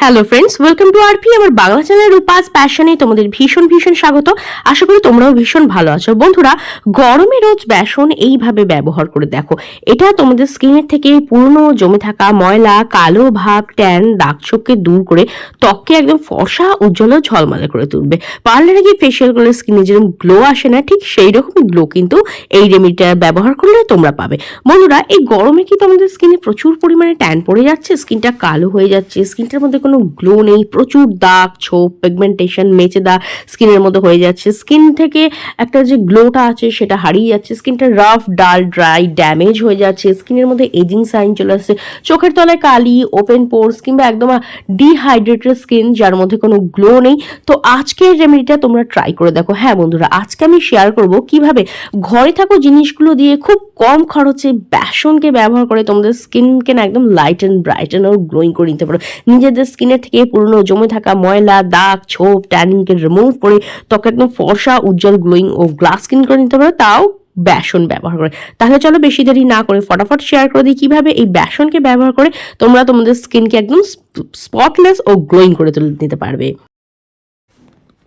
Hello friends welcome to RP আমার Bangla channel Rupa's প্যাশনে তোমাদের ভীষণ ভীষণ স্বাগত। আশা করি তোমরাও ভীষণ ভালো আছো। বন্ধুরা, গরমে রোজ বেসন এইভাবে ব্যবহার করে দেখো। এটা তোমাদের স্কিনের থেকে পুরনো জমে থাকা ময়লা, কালো ভাব, ট্যান দাগ ছোপকে দূর করে ত্বককে একদম ফর্সা, উজ্জ্বল ঝলমলে করে তুলবে। পার্লারে গিয়ে ফেসিয়াল করলে স্কিনে যেরকম গ্লো আসে না, ঠিক সেই রকমই গ্লো কিন্তু এই রেমিডিটা ব্যবহার করলে তোমরা পাবে। বন্ধুরা, এই গরমে কি তোমাদের স্কিনে প্রচুর পরিমাণে ট্যান পড়ে যাচ্ছে? স্কিনটা কালো হয়ে যাচ্ছে? স্কিনটার মধ্যে কোনো গ্লো নেই, প্রচুর দাগ, ছোপ পিগমেন্টেশন মেচে দাগ স্কিনের মধ্যে হয়ে যাচ্ছে। স্কিন থেকে একটা যে গ্লোটা আছে সেটা হারিয়ে যাচ্ছে। স্কিনটা রাফ, ডাল, ড্রাই, ড্যামেজ হয়ে যাচ্ছে। স্কিনের মধ্যে এজিং সাইন চলে আসছে। চোখের তলায় কালি, ওপেন পোর্স কিংবা একদম ডিহাইড্রেটেড স্কিন যার মধ্যে কোনো গ্লো নেই। তো আজকের রেমেডিটা তোমরা ট্রাই করে দেখো। হ্যাঁ বন্ধুরা, আজকে আমি শেয়ার করব কীভাবে ঘরে থাকো জিনিসগুলো দিয়ে খুব কম খরচে বেসনকে ব্যবহার করে তোমাদের স্কিনকে না একদম light and bright and glowing করে নিতে পারো। নিজেদের স্কিনের থেকে পুরনো জমে থাকা ময়লা, দাগ, ছোপ ট্যানিংকে রিমুভ করে ত্বকে একদম ফর্সা, উজ্জ্বল গ্লোয়িং ও গ্লাস স্কিন করে নিতে পারো। তাও বেসন ব্যবহার করে। তাহলে চলো বেশি দেরি না করে ফটাফট শেয়ার করে দিই কীভাবে এই বেসনকে ব্যবহার করে তোমরা তোমাদের স্কিনকে একদম স্পটলেস ও গ্লোয়িং করে তুলে, নিতে পারবে।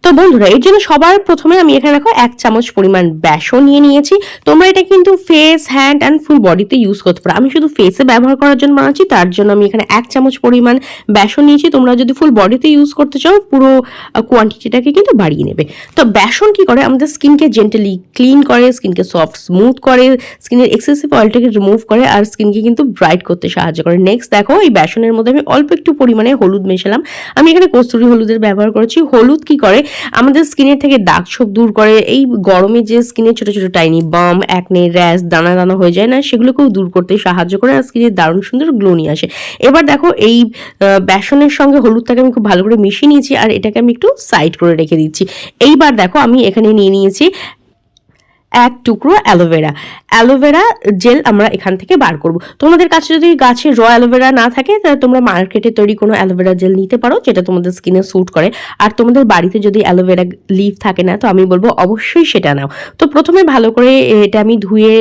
তো বন্ধুরা, এর জন্য সবার প্রথমে আমি এখানে রাখো এক চামচ পরিমাণ বেসন নিয়ে নিয়েছি। তোমরা এটা কিন্তু ফেস হ্যান্ড অ্যান্ড ফুল বডিতে ইউজ করতে পারো। আমি শুধু ফেসে ব্যবহার করার জন্য বানাচ্ছি, তার জন্য আমি এখানে এক চামচ পরিমাণ বেসন নিয়েছি। তোমরা যদি ফুল বডিতে ইউজ করতে চাও, পুরো কোয়ান্টিটিটাকে কিন্তু বাড়িয়ে নেবে। তো বেসন কি করে? আমাদের স্কিনকে জেন্টালি ক্লিন করে স্কিনকে সফট স্মুথ করে স্কিনের এক্সেসিভ অয়েলটাকে রিমুভ করে আর স্কিনকে কিন্তু ব্রাইট করতে সাহায্য করে। নেক্সট দেখো, এই বেসনের মধ্যে আমি অল্প একটু পরিমাণে হলুদ মেশালাম। আমি এখানে কস্তুরি হলুদের ব্যবহার করেছি। হলুদ কি করে? আমাদের স্কিনের থেকে দাগ ছোপ দূর করে, এই গরমে যে স্কিনে ছোট ছোট টাইনি বাম একনে র্যাশ দানা দানা হয়ে যায় না, সেগুলোকেও দূর করতে সাহায্য করে আর স্কিনে দারুণ সুন্দর গ্লো নিয়ে আসে। এবার দেখো এই বেসনের সঙ্গে হলুদটাকে আমি খুব ভালো করে মিশিয়ে নিয়েছি আর এটাকে আমি একটু সাইড করে রেখে দিচ্ছি। এইবার দেখো আমি এখানে নিয়ে নিয়েছি এক টুকরো অ্যালোভেরা অ্যালোভেরা জেল আমরা এখান থেকে বার করব। তোমাদের কাছে যদি গাছে র অ্যালোভেরা না থাকে তাহলে তোমরা মার্কেটে তৈরি কোনো অ্যালোভেরা জেল নিতে পারো, যেটা তোমাদের স্কিনে স্যুট করে। আর তোমাদের বাড়িতে যদি অ্যালোভেরা লিভ থাকে না, তো আমি বলব অবশ্যই সেটা নাও। তো প্রথমে ভালো করে এটা আমি ধুয়ে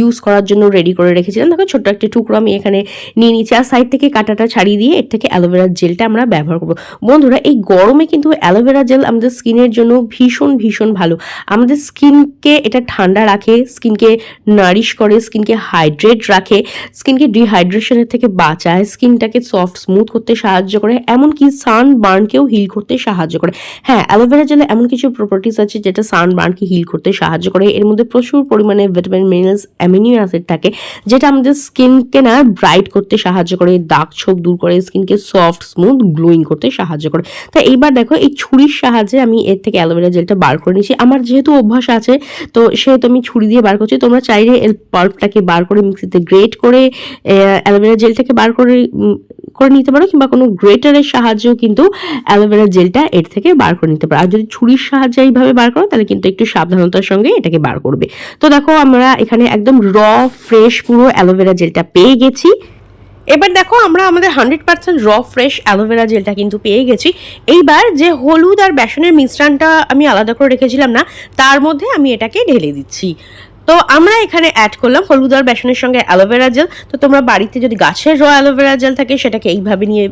ইউজ করার জন্য রেডি করে রেখেছিলাম। দেখো ছোট্ট একটা টুকরো আমি এখানে নিয়ে নিচ্ছি আর সাইড থেকে কাটাটা ছাড়িয়ে দিয়ে এর থেকে অ্যালোভেরার জেলটা আমরা ব্যবহার করব। বন্ধুরা, এই গরমে কিন্তু অ্যালোভেরা জেল আমাদের স্কিনের জন্য ভীষণ ভীষণ ভালো। আমাদের স্কিনকে এটা ঠান্ডা রাখে স্কিনকে নারিশ করে স্কিনকে হাইড্রেট রাখে স্কিনকে ডিহাইড্রেশনের থেকে বাঁচায় স্কিনটাকে সফট স্মুথ করতে সাহায্য করে, এমনকি সান বার্নকেও হিল করতে সাহায্য করে। হ্যাঁ অ্যালোভেরা জেলে এমন কিছু প্রপার্টিস আছে যেটা সান বার্নকে হিল করতে সাহায্য করে। এর মধ্যে প্রচুর পরিমাণে ভিটামিন মিনারেলস অ্যামিনো অ্যাসিড থাকে, যেটা আমাদের স্কিনকে না ব্রাইট করতে সাহায্য করে দাগ ছোপ দূর করে স্কিনকে সফট স্মুথ গ্লোয়িং করতে সাহায্য করে। তা এইবার দেখো, এই ছুরির সাহায্যে আমি এর থেকে অ্যালোভেরা জেলটা বার করে নিয়েছি। আমার যেহেতু অভ্যাস আছে, তো সেহেতু আমি ছুরি দিয়ে বার করছি। তোমরা চাইলে এর পাল্পটাকে বার করে মিক্সিতে গ্রেট করে অ্যালোভেরা জেলটাকে বার করে করে নিতে পারো, কিংবা কোনো গ্রেটারের সাহায্যেও কিন্তু অ্যালোভেরা জেলটা এর থেকে বার করে নিতে পারো। আর যদি ছুরির সাহায্যে এইভাবে বার করো, তাহলে কিন্তু একটু সাবধানতার সঙ্গে এটাকে বার করবে। তো দেখো, আমরা এখানে একদম র ফ্রেশ পুরো অ্যালোভেরা জেলটা পেয়ে গেছি। এবার দেখো আমরা আমাদের হান্ড্রেড পার্সেন্ট র ফ্রেশ অ্যালোভেরা জেলটা কিন্তু পেয়ে গেছি। এইবার যে হলুদ আর বেসনের মিশ্রণটা আমি আলাদা করে রেখেছিলাম না, তার মধ্যে আমি এটাকে ঢেলে দিচ্ছি। তো আমরা এখানে অ্যাড করলাম হলুদ আর বেসনের সঙ্গে অ্যালোভেরা জেল তো তোমরা বাড়িতে যদি গাছের র অ্যালোভেরা জেল থাকে, সেটাকে এইভাবে নিয়ে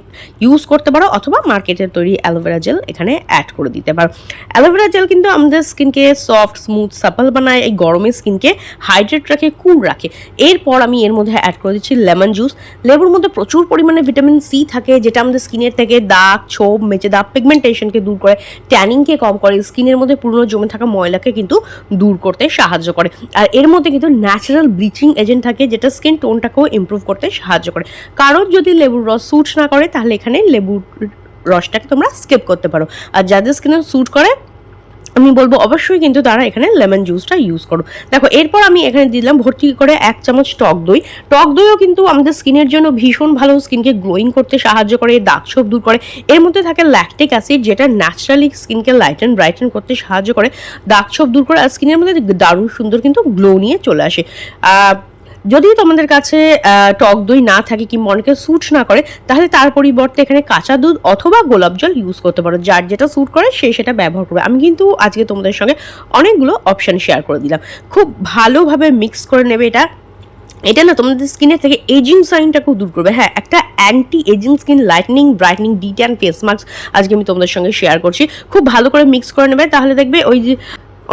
ইউজ করতে পারো অথবা মার্কেটের তৈরি অ্যালোভেরা জেল এখানে অ্যাড করে দিতে পারো। অ্যালোভেরা জেল কিন্তু আমাদের স্কিনকে সফট স্মুথ সাপল বানায়, এই গরমে স্কিনকে হাইড্রেট রাখে কুল রাখে। এরপর আমি এর মধ্যে অ্যাড করে দিচ্ছি লেমন জুস লেবুর মধ্যে প্রচুর পরিমাণে ভিটামিন সি থাকে, যেটা আমাদের স্কিনের থেকে দাগ, ছোপ মেচে দাগ পিগমেন্টেশনকে দূর করে ট্যানিংকে কম করে স্কিনের মধ্যে পুরনো জমে থাকা ময়লাকে কিন্তু দূর করতে সাহায্য করে। আর এর মধ্যে কিন্তু ন্যাচারাল ব্লিচিং এজেন্ট থাকে, যেটা স্কিন টোনটাকেও ইম্প্রুভ করতে সাহায্য করে। কারোর যদি লেবুর রস স্যুট না করে, তাহলে এখানে লেবুর রসটাকে তোমরা স্কিপ করতে পারো। আর যাদের স্কিনে স্যুট করে আমি বলব অবশ্যই কিন্তু তারা এখানে লেমন জুসটা ইউজ করো। দেখো, এরপর আমি এখানে দিলাম ভর্তি করে এক চামচ টক দই। টক দইও কিন্তু আমাদের স্কিনের জন্য ভীষণ ভালো, স্কিনকে গ্লোয়িং করতে সাহায্য করে দাগ ছোপ দূর করে। এর মধ্যে থাকে ল্যাকটিক অ্যাসিড যেটা ন্যাচারালি স্কিনকে লাইটেন ব্রাইটেন করতে সাহায্য করে। দাগ ছোপ দূর করে, আর স্কিনের মধ্যে দারুণ সুন্দর কিন্তু গ্লো নিয়ে চলে আসে। যদি তোমাদের কাছে টক দই না থাকে কিংবা অনেকে স্যুট না করে, তাহলে তার পরিবর্তে এখানে কাঁচা দুধ অথবা গোলাপ জল ইউজ করতে পারো। যার যেটা স্যুট করে, সে সেটা ব্যবহার করবে। আমি কিন্তু আজকে তোমাদের সঙ্গে অনেকগুলো অপশান শেয়ার করে দিলাম। খুব ভালোভাবে মিক্স করে নেবে এটা। এটা না তোমাদের স্কিনের থেকে এজিং সাইনটা খুব দূর করবে। হ্যাঁ একটা anti ageing skin lightening brightening detan face mask আজকে আমি তোমাদের সঙ্গে শেয়ার করছি। খুব ভালো করে মিক্স করে নেবে। তাহলে দেখবে ওই যে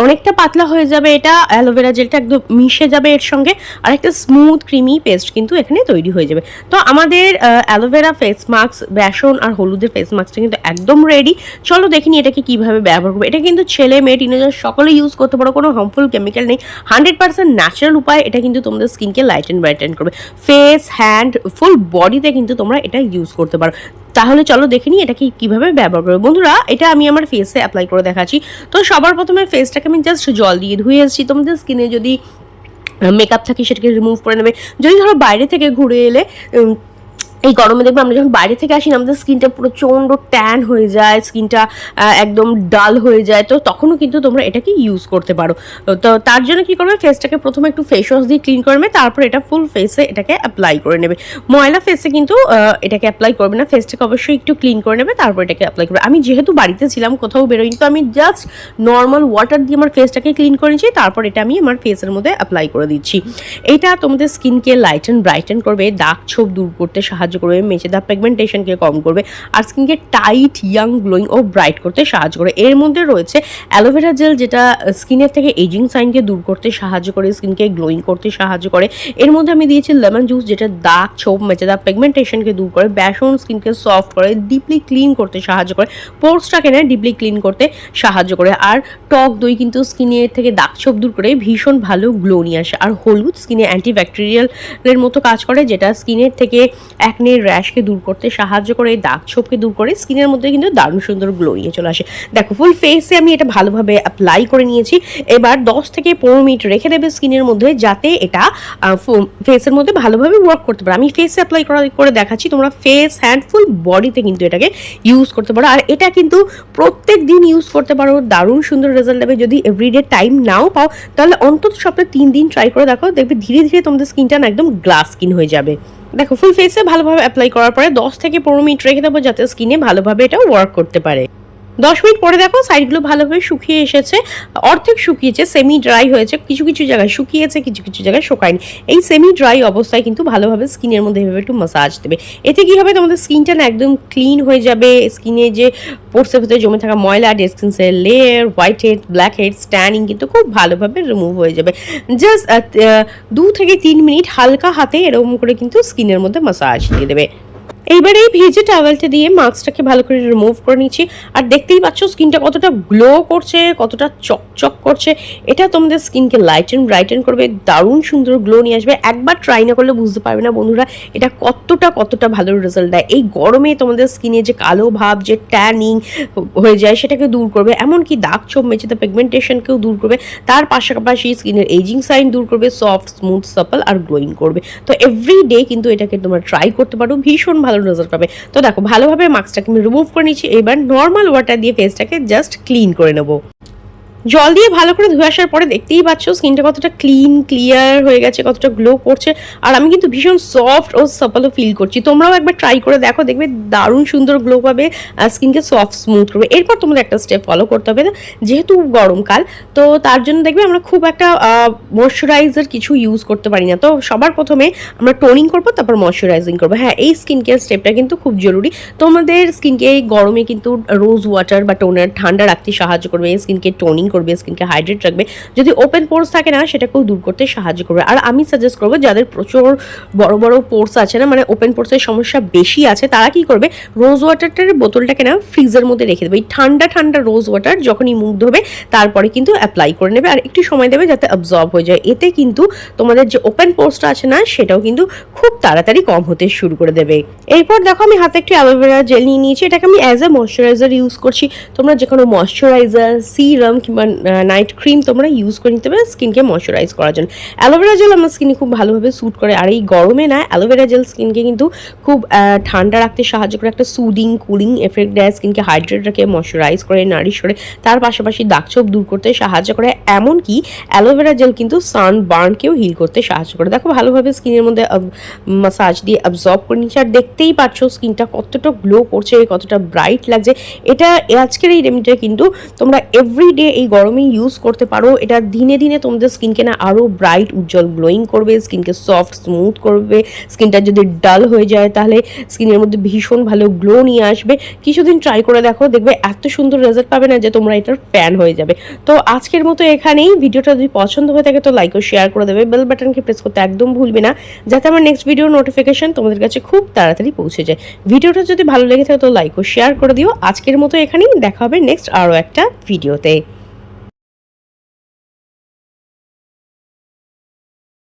অনেকটা পাতলা হয়ে যাবে এটা অ্যালোভেরা জেলটা একদম মিশে যাবে এর সঙ্গে, আর একটা স্মুথ ক্রিমি পেস্ট কিন্তু এখানে তৈরি হয়ে যাবে। তো আমাদের অ্যালোভেরা ফেস মাস্ক বেসন আর হলুদের ফেস মাস্কটা কিন্তু একদম রেডি চলো দেখিনি এটাকে কীভাবে ব্যবহার করব। এটা কিন্তু ছেলে মেয়ে টিনেজার সকলে ইউজ করতে পারো, কোনো হার্মফুল কেমিক্যাল নেই। হান্ড্রেড পার্সেন্ট ন্যাচারাল উপায়, এটা কিন্তু তোমাদের স্কিনকে লাইট অ্যান্ড ব্রাইটেন করবে। ফেস হ্যান্ড ফুল বডিতে কিন্তু তোমরা এটা ইউজ করতে পারো। তাহলে চলো দেখে নিই এটা কি কীভাবে ব্যবহার করবে। বন্ধুরা, এটা আমি আমার ফেসে অ্যাপ্লাই করে দেখাচ্ছি। তো সবার প্রথমে ফেসটাকে আমি জাস্ট জল দিয়ে ধুয়ে এসেছি তোমাদের স্কিনে যদি মেকআপ থাকে সেটাকে রিমুভ করে নেবে। যদি ধরো বাইরে থেকে ঘুরে এলে এই গরমে দেখবে আমরা যখন বাইরে থেকে আসি না, আমাদের স্কিনটা প্রচণ্ড ট্যান হয়ে যায় স্কিনটা একদম ডাল হয়ে যায়। তো তখনও কিন্তু তোমরা এটাকে ইউজ করতে পারো। তো তার জন্য কি করবে? ফেসটাকে প্রথমে একটু ফেস ওয়াশ দিয়ে ক্লিন করে নেবে, তারপর এটা ফুল ফেসে এটাকে অ্যাপ্লাই করে নেবে। ময়লা ফেসে কিন্তু এটাকে অ্যাপ্লাই করবে না। ফেসটাকে অবশ্যই একটু ক্লিন করে নেবে, তারপর এটাকে অ্যাপ্লাই করবে। আমি যেহেতু বাড়িতে ছিলাম, কোথাও বেরোইনি, তো আমি জাস্ট নর্মাল ওয়াটার দিয়ে আমার ফেসটাকে ক্লিন করে নিচ্ছি তারপর এটা আমি আমার ফেসের মধ্যে অ্যাপ্লাই করে দিচ্ছি। এটা তোমাদের স্কিনকে লাইটেন ব্রাইটেন করবে, দাগ ছোপ দূর করতে সাহায্য করবে মেচে দাগ পিগমেন্টেশনকে কম করবে, আর স্কিনকে টাইট ইয়াং গ্লোয়িং ও ব্রাইট করতে সাহায্য করে এর মধ্যে রয়েছে অ্যালোভেরা জেল যেটা স্কিনের থেকে এজিং সাইনকে দূর করতে সাহায্য করে স্কিনকে গ্লোয়িং করতে সাহায্য করে। এর মধ্যে আমি দিয়েছি লেমন জুস যেটা দাগ, ছোপ মেচে দাগ পিগমেন্টেশনকে দূর করে, বেসন স্কিনকে সফট করে ডিপলি ক্লিন করতে সাহায্য করে পোর্সটাকে না ডিপলি ক্লিন করতে সাহায্য করে, আর টক দই কিন্তু স্কিনের থেকে দাগ, ছোপ দূর করে ভীষণ ভালো গ্লো নিয়ে আসে। আর হলুদ স্কিনে অ্যান্টিব্যাকটেরিয়ালের মতো কাজ করে, যেটা স্কিনের থেকে অ্যাকনে র্যাশকে দূর করতে সাহায্য করে দাগ ছোপকে দূর করে স্কিনের মধ্যে কিন্তু দারুণ সুন্দর গ্লো নিয়ে চলে আসে। দেখো ফুল ফেসে আমি এটা ভালোভাবে অ্যাপ্লাই করে নিয়েছি। এবার দশ থেকে পনেরো মিনিট রেখে দেবে স্কিনের মধ্যে, যাতে এটা ফেসের মধ্যে ভালোভাবে ওয়ার্ক করতে পারে। আমি ফেসে অ্যাপ্লাই করা, করে দেখাচ্ছি, তোমরা ফেস হ্যান্ড ফুল বডিতে কিন্তু এটাকে ইউজ করতে পারো। আর এটা কিন্তু প্রত্যেক দিন ইউজ করতে পারো। দারুণ সুন্দর রেজাল্ট দেবে। যদি এভরিডে টাইম নাও পাও, তাহলে অন্তত সপ্তাহে তিন দিন ট্রাই করে দেখো, দেখবে ধীরে ধীরে তোমাদের স্কিনটা না একদম গ্লাস স্কিন হয়ে যাবে। দেখো ফুল ফেসে ভালোভাবে অ্যাপ্লাই করার পরে দশ থেকে পনেরো মিনিট রেখে দেবো যাতে স্কিনে ভালোভাবে এটা ওয়ার্ক করতে পারে। দশ মিনিট পরে দেখো সাইডগুলো ভালোভাবে শুকিয়ে এসেছে। অর্ধেক শুকিয়েছে সেমি ড্রাই হয়েছে, কিছু কিছু জায়গায় শুকিয়েছে, কিছু কিছু জায়গায় শুকায়নি। এই সেমি ড্রাই অবস্থায় কিন্তু ভালোভাবে স্কিনের মধ্যে এভাবে একটু মাসাজ দেবে। এতে কি হবে? তোমাদের স্কিনটা না একদম ক্লিন হয়ে যাবে। স্কিনে যে পোর্সের ভিতরে জমে থাকা ময়লা ডেড স্কিনসের layer whitehead blackhead staining কিন্তু খুব ভালোভাবে রিমুভ হয়ে যাবে। জাস্ট দু থেকে তিন মিনিট হালকা হাতে এরকম করে কিন্তু স্কিনের মধ্যে মাসাজ দিয়ে দেবে। এইবার এই ভেজে টাওয়েলটা দিয়ে মাস্কটাকে ভালো করে রিমুভ করে নিচ্ছি। আর দেখতেই পাচ্ছ স্কিনটা কতটা গ্লো করছে, কতটা চকচক করছে। এটা তোমাদের স্কিনকে লাইটেন ব্রাইটেন করবে, দারুণ সুন্দর গ্লো নিয়ে আসবে। একবার ট্রাই না করলে বুঝতে পারবে না বন্ধুরা, এটা কতটা কতটা ভালো রেজাল্ট দেয়। এই গরমে তোমাদের স্কিনে যে কালো ভাব, যে ট্যানিং হয়ে যায়, সেটাকে দূর করবে। এমনকি দাগ ছোপ মেঝেতে পিগমেন্টেশনকেও দূর করবে। তার পাশাপাশি স্কিনের এজিং সাইন দূর করবে সফট স্মুথ সাপল আর গ্লোয়িং করবে। তো এভরি ডে কিন্তু এটাকে তোমরা ট্রাই করতে পারো। ভীষণ ভালো রেজাল্ট পাবে। তো দেখো, ভালোভাবে মাস্কটাকে আমি রিমুভ করে নিচ্ছি। এবার নর্মাল ওয়াটার দিয়ে ফেসটাকে জাস্ট ক্লিন করে নেব। জল দিয়ে ভালো করে ধুয়ে আসার পরে দেখতেই পাচ্ছ স্কিনটা কতটা ক্লিন ক্লিয়ার হয়ে গেছে, কতটা গ্লো করছে। আর আমি কিন্তু ভীষণ সফট ও সাপালও ফিল করছি। তোমরাও একবার ট্রাই করে দেখো, দেখবে দারুণ সুন্দর গ্লো পাবে স্কিনকে সফট স্মুথ করবে। এরপর তোমাদের একটা স্টেপ ফলো করতে হবে, যেহেতু গরমকাল, তো তার জন্য দেখবে আমরা খুব একটা ময়শ্চারাইজার কিছু ইউজ করতে পারি না। তো সবার প্রথমে আমরা টোনিং করব, তারপর ময়শ্চারাইজিং করব। হ্যাঁ এই স্কিন কেয়ার স্টেপটা কিন্তু খুব জরুরি। তোমাদের স্কিনকে এই গরমে কিন্তু রোজ ওয়াটার বা টোনার ঠান্ডা রাখতে সাহায্য করবে, এই স্কিনকে টোনিং করবে স্কিনকে হাইড্রেট রাখবে। যদি ওপেন পোর্স থাকে না, সেটাকেও দূর করতে সাহায্য করবে। আর আমি সাজেস্ট করব, যাদের প্রচুর বড় বড় পোর্স আছে না মানে ওপেন পোর্সের সমস্যা বেশি আছে, তারা কি করবে রোজ ওয়াটারটার বোতলটাকে না ফ্রিজের মধ্যে রেখে দেবে। এই ঠান্ডা ঠান্ডা রোজ ওয়াটার যখনই মুখ ধোবে, তারপরে কিন্তু অ্যাপ্লাই করে নেবে। আর একটু সময় দেবে যাতে অ্যাবজর্ব হয়ে যায়। এতে কিন্তু তোমাদের যে ওপেন পোর্সটা আছে না, সেটাও কিন্তু খুব তাড়াতাড়ি কম হতে শুরু করে দেবে। এরপর দেখো, আমি হাতে একটি অ্যালোভেরা জেল নিয়ে নিয়েছি। এটাকে আমি অ্যাজ এ ময়শ্চারাইজার ইউজ করছি। তোমরা যে কোনো ময়শ্চারাইজার সিরাম কিংবা নাইট ক্রিম তোমরা ইউজ করে নিতে পারো স্কিনকে ময়শ্চারাইজ করার জন্য। অ্যালোভেরা জেল আমার স্কিনে খুব ভালোভাবে স্যুট করে, আর এই গরমে না অ্যালোভেরা জেল স্কিনকে কিন্তু খুব ঠান্ডা রাখতে সাহায্য করে, একটা সুদিং কুলিং এফেক্ট দেয় স্কিনকে হাইড্রেট রাখে ময়শ্চারাইজ করে নারিশ করে, তার পাশাপাশি দাগছোপ দূর করতে সাহায্য করে, এমনকি অ্যালোভেরা জেল কিন্তু সান বার্নকেও হিল করতে সাহায্য করে। দেখো, ভালোভাবে স্কিনের মধ্যে মাসাজ দিয়ে অ্যাবজর্ব করে নিচ্ছে, আর দেখতেই পাচ্ছ স্কিনটা কতটা গ্লো করছে, কতটা ব্রাইট লাগছে। এটা আজকের এই রেমিডিটা কিন্তু তোমরা এভরিডে এই গরমে ইউজ করতে পারো। এটা দিনে দিনে তোমাদের স্কিনকে না আরও ব্রাইট উজ্জ্বল গ্লোয়িং করবে স্কিনকে সফট স্মুথ করবে। স্কিনটা যদি ডাল হয়ে যায়, তাহলে স্কিনের মধ্যে ভীষণ ভালো গ্লো নিয়ে আসবে। কিছুদিন ট্রাই করে দেখো, দেখবে এত সুন্দর রেজাল্ট পাবে না যে তোমরা এটার ফ্যান হয়ে যাবে। তো আজকের মতো এখানেই। ভিডিওটা যদি পছন্দ হয়ে থাকে তো লাইক ও শেয়ার করে দেবে। বেল বাটনকে প্রেস করতে একদম ভুলবে না, যাতে আমার নেক্সট ভিডিও নোটিফিকেশন তোমাদের কাছে খুব তাড়াতাড়ি পৌঁছে যায়। ভিডিওটা যদি ভালো লেগে থাকে তো লাইক ও শেয়ার করে দিও। আজকের মতো এখানেই। দেখা হবে নেক্সট আরও একটা ভিডিওতে